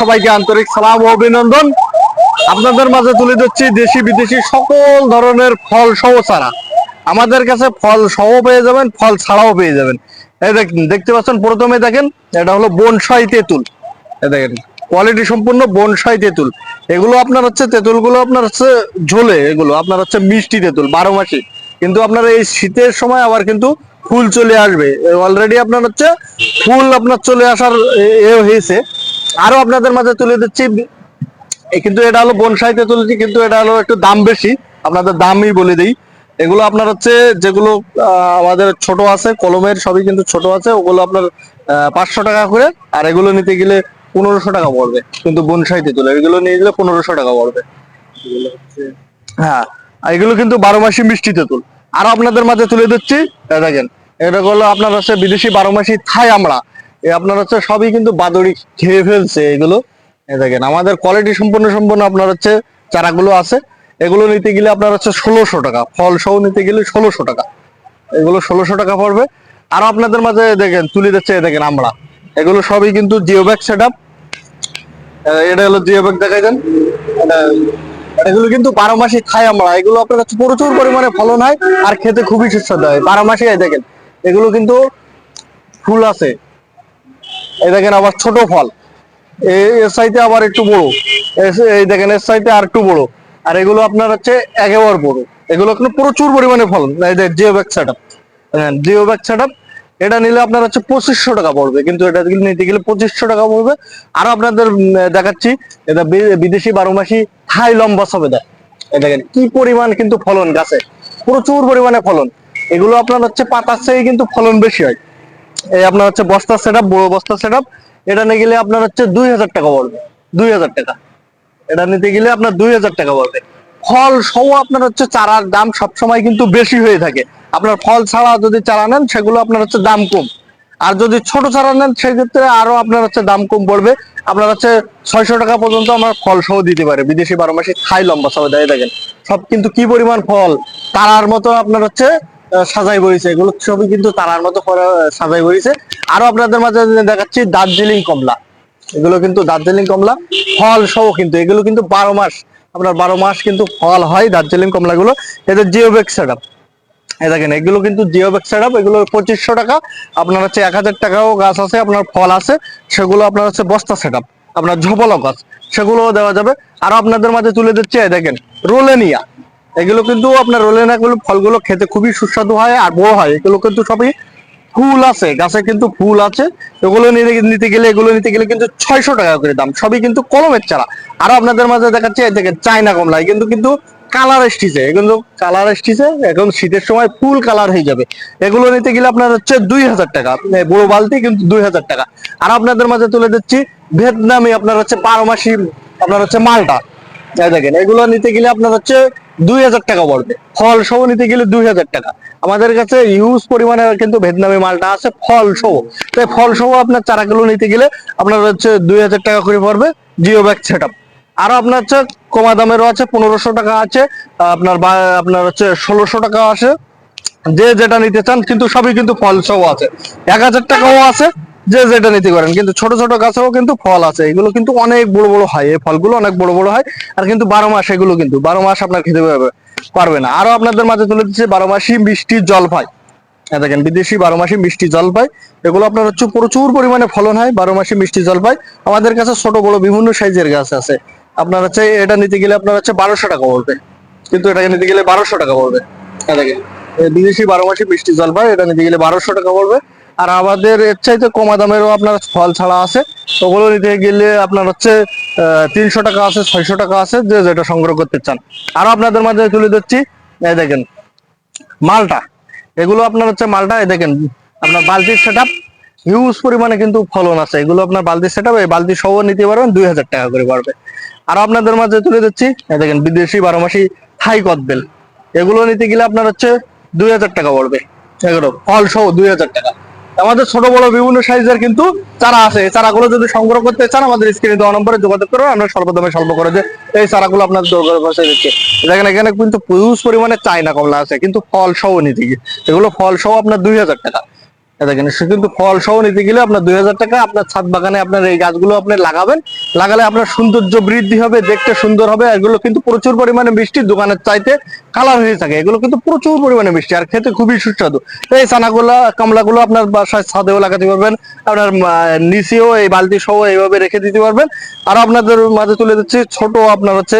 সবাইকে আন্তরিক সালাম অভিনন্দন। আপনাদের মাঝে তুলে দিচ্ছি দেশি বিদেশি সকল ধরনের ফল সহ ছাড়া আমাদের কাছে ফল সহ পেয়ে যাবেন, ফল ছাড়াও পেয়ে যাবেন। এই দেখেন দেখতে পাচ্ছেন, প্রথমে দেখেন, এটা হলো বনসাই তেঁতুল। দেখেন কোয়ালিটি সম্পূর্ণ বনসাই তেঁতুল। এগুলো আপনার হচ্ছে, তেঁতুলগুলো আপনার হচ্ছে ঝোলে এগুলো, আপনার হচ্ছে মিষ্টি তেঁতুল, বারো মাসি। কিন্তু আপনার এই শীতের সময় আবার কিন্তু ফুল চলে আসবে। অলরেডি আপনার হচ্ছে, ফুল আপনার চলে আসার এ হয়েছে। আরও আপনাদের মাঝে তুলে দিচ্ছি। কিন্তু এটা হলো বনসাইতে তুলেছি, কিন্তু এটা হলো একটু দাম বেশি। আপনাদের দামই বলে দিই। এগুলো আপনার হচ্ছে যেগুলো আমাদের ছোট আছে, কলমের সবই কিন্তু ছোট আছে, ওগুলো আপনার পাঁচশো টাকা করে, আর এগুলো নিতে গেলে পনেরোশো টাকা পড়বে, কিন্তু বনসাইতে তুলে। এগুলো নিয়ে গেলে পনেরোশো টাকা পড়বে। হ্যাঁ আর এগুলো কিন্তু বারো মাসি মিষ্টি তেঁতুল আরও আপনাদের মাঝে তুলে দিচ্ছি দেখেন, এটা হলো আপনার হচ্ছে বিদেশি বারো মাসি থাই আমরা আপনার হচ্ছে সবই কিন্তু বাদুড়ি খেয়ে ফেলছে এগুলো। দেখেন, আমাদের কোয়ালিটি সম্পূর্ণ সম্পূর্ণ আপনার হচ্ছে চারাগুলো আছে। এগুলো নিতে গেলে আপনার হচ্ছে ষোলোশো টাকা ফল সহ নিতে গেলে ষোলোশো টাকা। এগুলো ষোলোশো টাকা পড়বে। আর আপনাদের মাঝে দেখেন, তুলে দিচ্ছে দেখেন আমরা। এগুলো সবই কিন্তু জিও ব্যাগ সেট আপ এটা হলো জিও ব্যাগ দেখাই দেন এগুলো কিন্তু বারো মাসে খাই আমরা। এগুলো আপনার কাছে প্রচুর পরিমাণে ফলন হয় আর খেতে খুবই সুস্বাদু হয়। বারো মাসে দেখেন, এগুলো কিন্তু ফুল আছে। এই দেখেন আবার ছোট ফল। এর সাইতে আবার একটু বড়। এই দেখেন এর সাইতে আর একটু বড়। আর এগুলো আপনার হচ্ছে একেবারে বড়। এগুলো কিন্তু প্রচুর পরিমাণে ফলন এই geo bag set up geo bag set up এটা নিলে আপনার হচ্ছে পঁচিশশো টাকা পড়বে। কিন্তু এটা নিতে গেলে পঁচিশশো টাকা পড়বে। আরও আপনাদের দেখাচ্ছি, এটা বিদেশি বারো মাসি হাই লম্বা সবেদা দেখেন, কি পরিমাণ কিন্তু ফলন গাছে। প্রচুর পরিমাণে ফলন। এগুলো আপনার হচ্ছে পাতার চেয়ে কিন্তু ফলন বেশি হয়। এই আপনার হচ্ছে বস্তা সেট বড় বস্তা সেট আপ এটা নিয়ে গেলে আপনার হচ্ছে দুই হাজার টাকা পড়বে, দুই হাজার টাকা। এটা নিতে গেলে আপনার দুই হাজার টাকা পড়বে। ফল সহ আপনার হচ্ছে চারার দাম সবসময় কিন্তু বেশি হয়ে থাকে। আপনার ফল ছাড়া যদি চারা নেন, সেগুলো আপনার হচ্ছে দাম কম। আর যদি ছোট চারা নেন, সেক্ষেত্রে আরও আপনার হচ্ছে দাম কম পড়বে। আপনার হচ্ছে ছয়শো টাকা পর্যন্ত আমার ফল সহ দিতে পারে। বিদেশি বারো মাসে খাই, লম্বা সবাই দাঁড়িয়ে থাকেন। সব কিন্তু কি পরিমাণ ফল? তারার মতো আপনার হচ্ছে সাজাই বইছে। এগুলো সবই কিন্তু তারার মতো করে, সাজাই বইছে। আরও আপনাদের মাঝে দেখাচ্ছি দার্জিলিং কমলা। এগুলো কিন্তু দার্জিলিং কমলা। ফল সহ কিন্তু এগুলো কিন্তু বারো মাস আপনার বারো মাস কিন্তু ফল হয় দার্জিলিং কমলা গুলো এদের জিওবেক সেট আপ এই দেখেন এগুলো কিন্তু জিওবেক সেট আপ এগুলো পঁচিশশো টাকা। আপনার হচ্ছে এক হাজার টাকাও গাছ আছে আপনার ফল আছে। সেগুলো আপনার হচ্ছে বস্তা সেট আপ আপনার ঝোপলা গাছ সেগুলো দেওয়া যাবে। আরও আপনাদের মাঝে তুলে দিচ্ছে দেখেন রোলেনিয়া। এগুলো কিন্তু আপনার রোলেনিয়া গুলো ফলগুলো খেতে খুবই সুস্বাদু হয় আর বড় হয়। এগুলো কিন্তু সবই ফুল আছে, গাছে কিন্তু ফুল আছে। এগুলো নিতে গেলে, এগুলো নিতে গেলে কিন্তু ছয়শো টাকা করে দাম। সবই কিন্তু কলমের চারা। আরও আপনাদের মাঝে দেখাচ্ছে দেখেন চায়না কমলা। কিন্তু কিন্তু কালার এসটিছে কিন্তু কালার এসটিছে এখন শীতের সময় ফুল কালার হয়ে যাবে। এগুলো নিতে গেলে আপনার হচ্ছে দুই হাজার টাকা। বড় বালতি কিন্তু দুই হাজার টাকা। আর আপনাদের মাঝে তুলে দিচ্ছি, ভিয়েতনামি আপনার হচ্ছে বারো মাসি আপনার হচ্ছে মালটা। দেখেন, এগুলো নিতে গেলে আপনার হচ্ছে দুই হাজার টাকা পড়বে। ফল সহ নিতে গেলে দুই হাজার টাকা। আমাদের কাছে ইউজ পরিমাণে কিন্তু ভিয়েতনামি মালটা আছে, ফল সহ। তাই ফল সহ আপনার চারাগুলো নিতে গেলে আপনার হচ্ছে দুই হাজার টাকা করে পড়বে, জিও ব্যাগ সেট আপ আরও আপনার হচ্ছে কমা দামেরও আছে, পনেরোশো টাকা আছে, আপনার বা, আপনার হচ্ছে ষোলোশো টাকা আছে। যে যেটা নিতে চান কিন্তু সবই কিন্তু ফল সহ আছে। এক হাজার টাকাও আছে যে যেটা নিতে পারেন। কিন্তু ছোট ছোট গাছেও কিন্তু ফল আছে। এগুলো কিন্তু অনেক বড় বড় হয়। এই ফলগুলো অনেক বড় বড় হয়। আর কিন্তু বারো মাস এগুলো কিন্তু, বারো মাস আপনার খেতে পারবে পারবে না। আরও আপনাদের মাঝে তুলে দিচ্ছে, বারো মাসি মিষ্টি জলপাই দেখেন, বিদেশি বারো মাসি মিষ্টি জল জলপাই এগুলো আপনার হচ্ছে প্রচুর পরিমাণে ফলন হয়, বারো মাসি মিষ্টি জল জলপাই আমাদের কাছে ছোট, বড় বিভিন্ন সাইজের গাছ আছে। আপনার হচ্ছে, এটা নিতে গেলে আপনার হচ্ছে বারোশো টাকা পড়বে। কিন্তু এটাকে নিতে গেলে বারোশো টাকা পড়বে। দেখেন বিদেশি বারো মাসি মিষ্টি জল জলপাই এটা নিতে গেলে বারোশো টাকা পড়বে। আর আমাদের এর চাইতে কমা দামেরও আপনার ফল ছাড়া আছে। ওগুলো নিতে গেলে আপনার হচ্ছে তিনশো টাকা আছে, ছয়শো টাকা আছে, যে যেটা সংগ্রহ করতে চান। আরও আপনাদের মাঝে তুলে দিচ্ছি এই দেখেন, মালটা। এগুলো আপনার হচ্ছে মালটা, এই দেখেন, আপনার বালতির সেট হিউজ পরিমাণে কিন্তু ফলন আছে। এগুলো আপনার বালতির সেট আপ এই বালতি সহ নিতে পারবেন, দুই হাজার টাকা করে পারবে আর আপনাদের মাঝে তুলে দিচ্ছি দেখেন, বিদেশি বারো মাসি থাই কদবেল। এগুলো নিতে গেলে আপনার হচ্ছে দুই হাজার টাকা পড়বে এগুলো, ফল সহ দুই হাজার টাকা। আমাদের ছোট, বড় বিভিন্ন সাইজের কিন্তু চারা আছে। এই চারাগুলো যদি সংগ্রহ করতে চান, আমাদের স্ক্রিনে দেওয়া নম্বরে যোগাযোগ করুন। আমরা স্বল্প দামে স্বল্প করে যে এই চারাগুলো আপনার দরকার বসে দিচ্ছে। দেখেন, এখানে কিন্তু প্রচুর পরিমাণে চায়না কমলা আছে, কিন্তু ফল সহ নিতে গিয়ে। এগুলো ফল সহ আপনার দুই হাজার টাকা। দেখেন কিন্তু ফল সহ নিতে গেলে আপনার দুই হাজার টাকা, আপনার ছাদ বাগানে আপনার এই গাছগুলো আপনি লাগাবেন। লাগালে আপনার সৌন্দর্য বৃদ্ধি হবে, দেখতে সুন্দর হবে এগুলো কিন্তু প্রচুর পরিমাণে মিষ্টি, দোকানের চাইতে কালার হয়ে থাকে। এগুলো কিন্তু প্রচুর পরিমাণে মিষ্টি, আর খেতে খুবই সুস্বাদু। এই চানাগুলা, কামলাগুলো আপনার বাসায় ছাদেও লাগাতে পারবেন, আপনার নিচেও এই বালতি সহ এইভাবে রেখে দিতে পারবেন। আর আপনাদের মাঝে তুলে দিচ্ছি ছোট আপনার হচ্ছে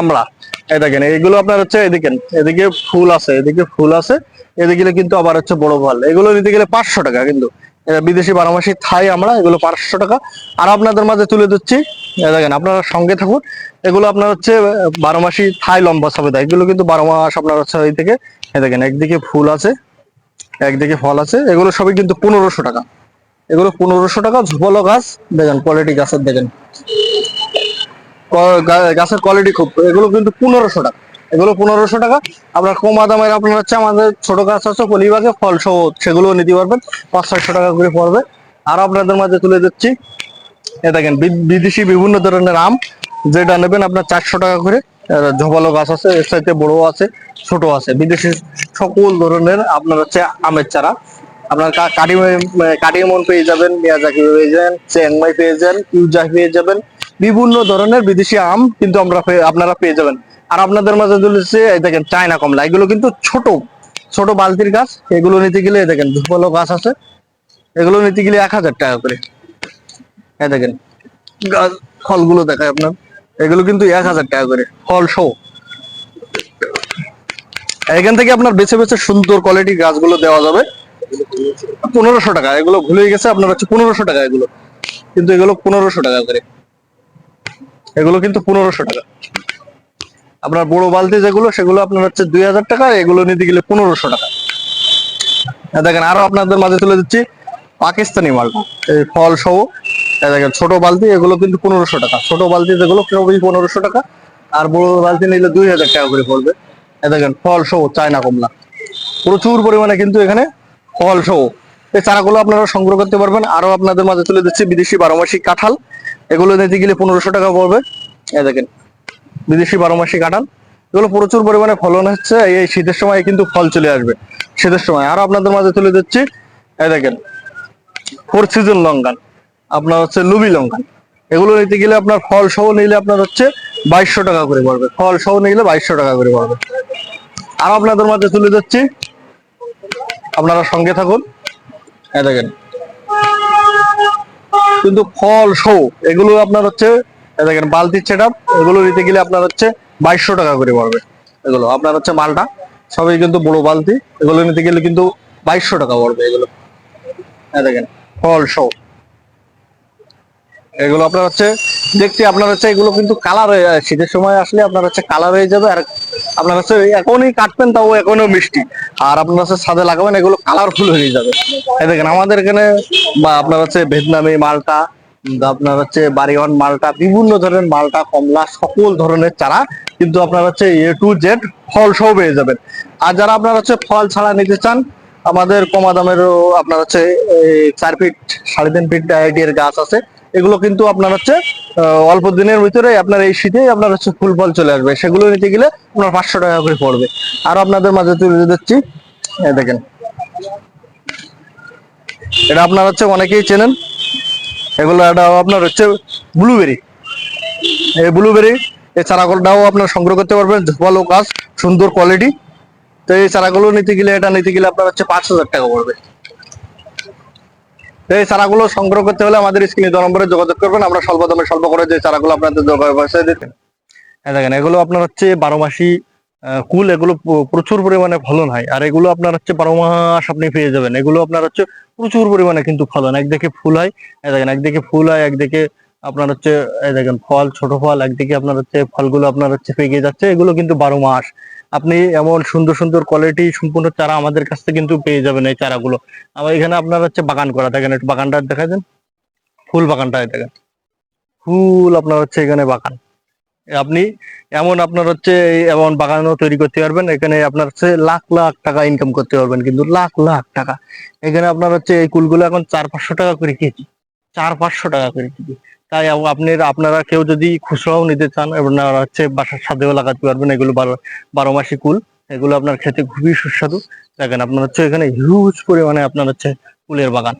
আমরা এই দেখেন এইগুলো আপনার হচ্ছে এদিকে এদিকে ফুল আছে, এদিকে ফুল আছে, এদিকে কিন্তু আবার হচ্ছে বড় ফল এগুলো নিতে গেলে পাঁচশো টাকা কিন্তু। বিদেশি বারোমাসি থাই আমরা, এগুলো পাঁচশো টাকা। আর আপনাদের মাঝে তুলে দিচ্ছি দেখেন, আপনারা সঙ্গে থাকুন। এগুলো আপনার হচ্ছে বারো মাসি থাই, লম্বা সবে সবেদা এগুলো কিন্তু বারো মাস আপনার হচ্ছে এই থেকে দেখেন, একদিকে ফুল আছে, একদিকে ফল আছে। এগুলো সবই কিন্তু পনেরোশো টাকা। এগুলো পনেরোশো টাকা, ঝুপলো গাছ, দেখেন কোয়ালিটি গাছের, দেখেন। গাছের কোয়ালিটি খুব। এগুলো কিন্তু পনেরোশো টাকা। এগুলো পনেরোশো টাকা। আপনার কমা দামের আপনার হচ্ছে আমাদের ছোট গাছ আছে, পলিবাগে ফল সহ সেগুলো নিতে পারবেন। পাঁচ, ছয়শো টাকা করে পড়বে। আর আপনাদের মাঝে তুলে দিচ্ছি। এ দেখেন বিদেশি বিভিন্ন ধরনের আম। যেটা নেবেন আপনার চারশো টাকা করে। ঝোপালো গাছ আছে, এর সাথে বড় আছে ছোট আছে। বিদেশি সকল ধরনের আপনার হচ্ছে আমের চারা। আপনার কাটিমন পেয়ে যাবেন মিয়াজাকি পেয়ে যাবেন, চেংমাই পেয়ে যাবেন ইউজা পেয়ে যাবেন। বিভিন্ন ধরনের বিদেশি আম কিন্তু আমরা আপনারা পেয়ে যাবেন। আর আপনাদের মাঝে তুলেছে এই দেখেন, চায়না কমলা। এগুলো কিন্তু ছোট ছোট বালতির গাছ। এগুলো নিতে গেলে দেখেন ঝোপালো গাছ আছে। এগুলো নিতে গেলে এক হাজার টাকা করে। এই দেখেন, গাছ ফলগুলো দেখায় আপনার। এগুলো কিন্তু এক হাজার টাকা করে, ফল সহ। এখান থেকে আপনার বেছে বেছে সুন্দর কোয়ালিটি গাছগুলো দেওয়া যাবে। পনেরোশো টাকা, এগুলো ভুলে গেছে, আপনার হচ্ছে পনেরোশো টাকা এগুলো। কিন্তু এগুলো পনেরোশো টাকা করে। এগুলো কিন্তু পনেরোশো টাকা। আপনার বড় বালতি যেগুলো, সেগুলো আপনার হচ্ছে দুই হাজার টাকা, এগুলো নিতে গেলে পনেরোশো টাকা। দেখেন, আরও আপনাদের মাঝে তুলে দিচ্ছি, পাকিস্তানি মালটা এই ফল সহ দেখেন, ছোট বালতি, এগুলো কিন্তু পনেরোশো টাকা। ছোট বালতি যেগুলো, সবই পনেরোশো টাকা। আর বড় বালতি নিলে দুই হাজার টাকা করে পড়বে। দেখেন, ফল সহ, চায়না কমলা। প্রচুর পরিমাণে কিন্তু এখানে ফল সহ। এই চারাগুলো আপনারা সংগ্রহ করতে পারবেন। আরও আপনাদের মাঝে তুলে দিচ্ছি, বিদেশি বারোমাসি কাঁঠাল। এগুলো নিতে গেলে পনেরোশো টাকা পড়বে। এই দেখেন, বিদেশি বারোমাসি কাঁঠাল। এগুলো প্রচুর পরিমাণে ফলন হচ্ছে, এই শীতের সময় কিন্তু ফল চলে আসবে, শীতের সময়। আরও আপনাদের মাঝে তুলে দিচ্ছি এই দেখেন ফোর সিজন লঙ্কান, আপনার হচ্ছে লুবি লঙ্কান। এগুলো নিতে গেলে আপনার ফল সহ নিলে আপনার হচ্ছে বাইশশো টাকা করে পড়বে, ফল সহ নিলে বাইশশো টাকা করে পড়বে। আর আপনাদের মাঝে তুলে দিচ্ছি আপনারা সঙ্গে থাকুন, এই দেখেন। কিন্তু ফল, শো, এগুলো আপনার হচ্ছে দেখেন বালতির সেট এগুলো নিতে গেলে আপনার হচ্ছে বাইশশো টাকা করে পড়বে। এগুলো, আপনার হচ্ছে মালটা, সবই কিন্তু বড় বালতি, এগুলো নিতে গেলে কিন্তু বাইশশো টাকা পড়বে এগুলো। দেখেন, ফল, শো। এগুলো আপনার হচ্ছে, দেখতে আপনার হচ্ছে, এগুলো কিন্তু কালার হয়ে যায় শীতের সময় আসলে আপনার হচ্ছে কালার হয়ে যাবে, আর আপনার হচ্ছে এখনই কাটবেন, তাও এখনও মিষ্টি। আর আপনার হচ্ছে ছাদে লাগাবেন, এগুলো কালারফুল হয়ে যাবে। এই দেখেন, আমাদের এখানে বা আপনার হচ্ছে ভিয়েতনামি মালটা আপনার হচ্ছে বাড়িওয়ান মালটা, বিভিন্ন ধরনের মালটা, কমলা, সকল ধরনের চারা কিন্তু আপনার হচ্ছে এ টু জেড ফল সহ পেয়ে যাবেন। আর যারা আপনার হচ্ছে ফল ছাড়া নিতে চান, আমাদের কমা দামেরও আপনার হচ্ছে চার ফিট, সাড়ে তিন ফিট এর গাছ আছে। এগুলো কিন্তু আপনার হচ্ছে অল্প দিনের ভিতরে আপনার এই শীতে আপনার হচ্ছে ফুল ফল চলে আসবে। সেগুলো নিতে গেলে আপনার পাঁচশো টাকা করে পড়বে। আর আপনাদের মাঝে তুলে দিচ্ছি দেখেন। এটা আপনার হচ্ছে অনেকেই চেনেন। এগুলো এটা আপনার হচ্ছে ব্লুবেরি এই ব্লুবেরি এই চারাগুলোটাও আপনার সংগ্রহ করতে পারবেন। ভালো গাছ সুন্দর কোয়ালিটি তো এই চারাগুলো নিতে গেলে, এটা নিতে গেলে আপনার হচ্ছে পাঁচ হাজার টাকা পড়বে। এই চারাগুলো সংগ্রহ করতে হলে আমাদের স্ক্রিনে নম্বরে যোগাযোগ করবেন। আমরা স্বল্প দামে স্বল্প করে যে চারাগুলো আপনাদের পয়সায় দিতেন হ্যাঁ দেখেন, এগুলো আপনার হচ্ছে বারো মাসি কুল, এগুলো প্রচুর পরিমাণে ফলন হয়। আর এগুলো আপনার হচ্ছে বারো মাস আপনি পেয়ে যাবেন। এগুলো আপনার হচ্ছে প্রচুর পরিমাণে কিন্তু ফলন। একদিকে ফুল হয় দেখেন, একদিকে ফুল হয়, একদিকে আপনার হচ্ছে দেখেন, ফল, ছোট ফল, একদিকে আপনার হচ্ছে ফলগুলো আপনার হচ্ছে পেকে যাচ্ছে। এগুলো কিন্তু বারো মাস। আপনি এমন সুন্দর সুন্দর কোয়ালিটি সম্পূর্ণ চারা আমাদের কাছ থেকে কিন্তু পেয়ে যাবেন এই চারাগুলো। আমার এখানে আপনার হচ্ছে বাগান করা, দেখেন একটু বাগানটা দেখা দেন ফুল বাগানটা দেখেন। ফুল আপনার হচ্ছে এখানে বাগান। আপনি এমন আপনার হচ্ছে এমন বাগানও তৈরি করতে পারবেন, এখানে আপনার হচ্ছে লাখ লাখ টাকা ইনকাম করতে পারবেন, কিন্তু লাখ লাখ টাকা। এখানে আপনার হচ্ছে এই কুলগুলো এখন চার পাঁচশো টাকা করে কেজি, চার পাঁচশো টাকা করে কেজি। তাই আপ- আপনি আপনারা কেউ যদি খুচরাও নিতে চান, আপনারা হচ্ছে বাসার সাথেও লাগাতে পারবেন, এগুলো বারো বারো মাসি কুল। এগুলো আপনার খেতে খুবই সুস্বাদু। দেখেন, আপনার হচ্ছে এখানে হিউজ পরিমাণে আপনার হচ্ছে কুলের বাগান।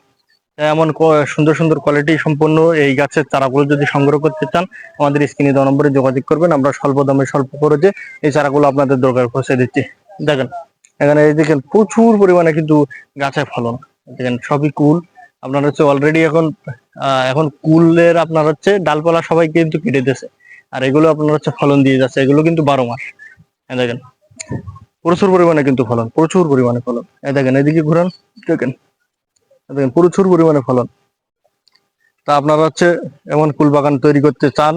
এমন সুন্দর সুন্দর কোয়ালিটি সম্পন্ন এই গাছের চারাগুলো যদি সংগ্রহ করতে চান, আমাদের স্ক্রিনে দেওয়া নম্বরে যোগাযোগ করবেন। আমরা স্বল্প দামে, স্বল্প খরচে এই চারাগুলো আপনাদের দরকার পৌঁছে দিচ্ছি। দেখেন, এখানে দেখেন প্রচুর পরিমাণে কিন্তু গাছে ফলন। দেখেন, সবই কুল। আপনার হচ্ছে অলরেডি এখন এখন কুলের আপনার হচ্ছে ডালপালা সবাই কিন্তু কেটে দিয়েছে। আর এগুলো আপনার হচ্ছে ফলন দিয়ে যাচ্ছে, এগুলো কিন্তু বারো মাস। এই দেখেন, প্রচুর পরিমাণে কিন্তু ফলন, প্রচুর পরিমাণে ফলন। এই দেখেন, এদিকে ঘুরান, দেখেন দেখেন, প্রচুর পরিমাণে ফলন। তা আপনারা হচ্ছে এমন কুল বাগান তৈরি করতে চান,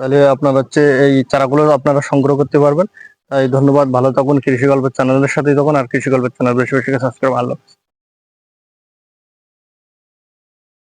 তাহলে আপনার হচ্ছে এই চারাগুলো আপনারা সংগ্রহ করতে পারবেন। তাই ধন্যবাদ, ভালো থাকুন কৃষি গল্পের চ্যানেলের সাথে তখন আর কৃষি গল্পের চ্যানেল বেশি বেশি সাবস্ক্রাইব ভালো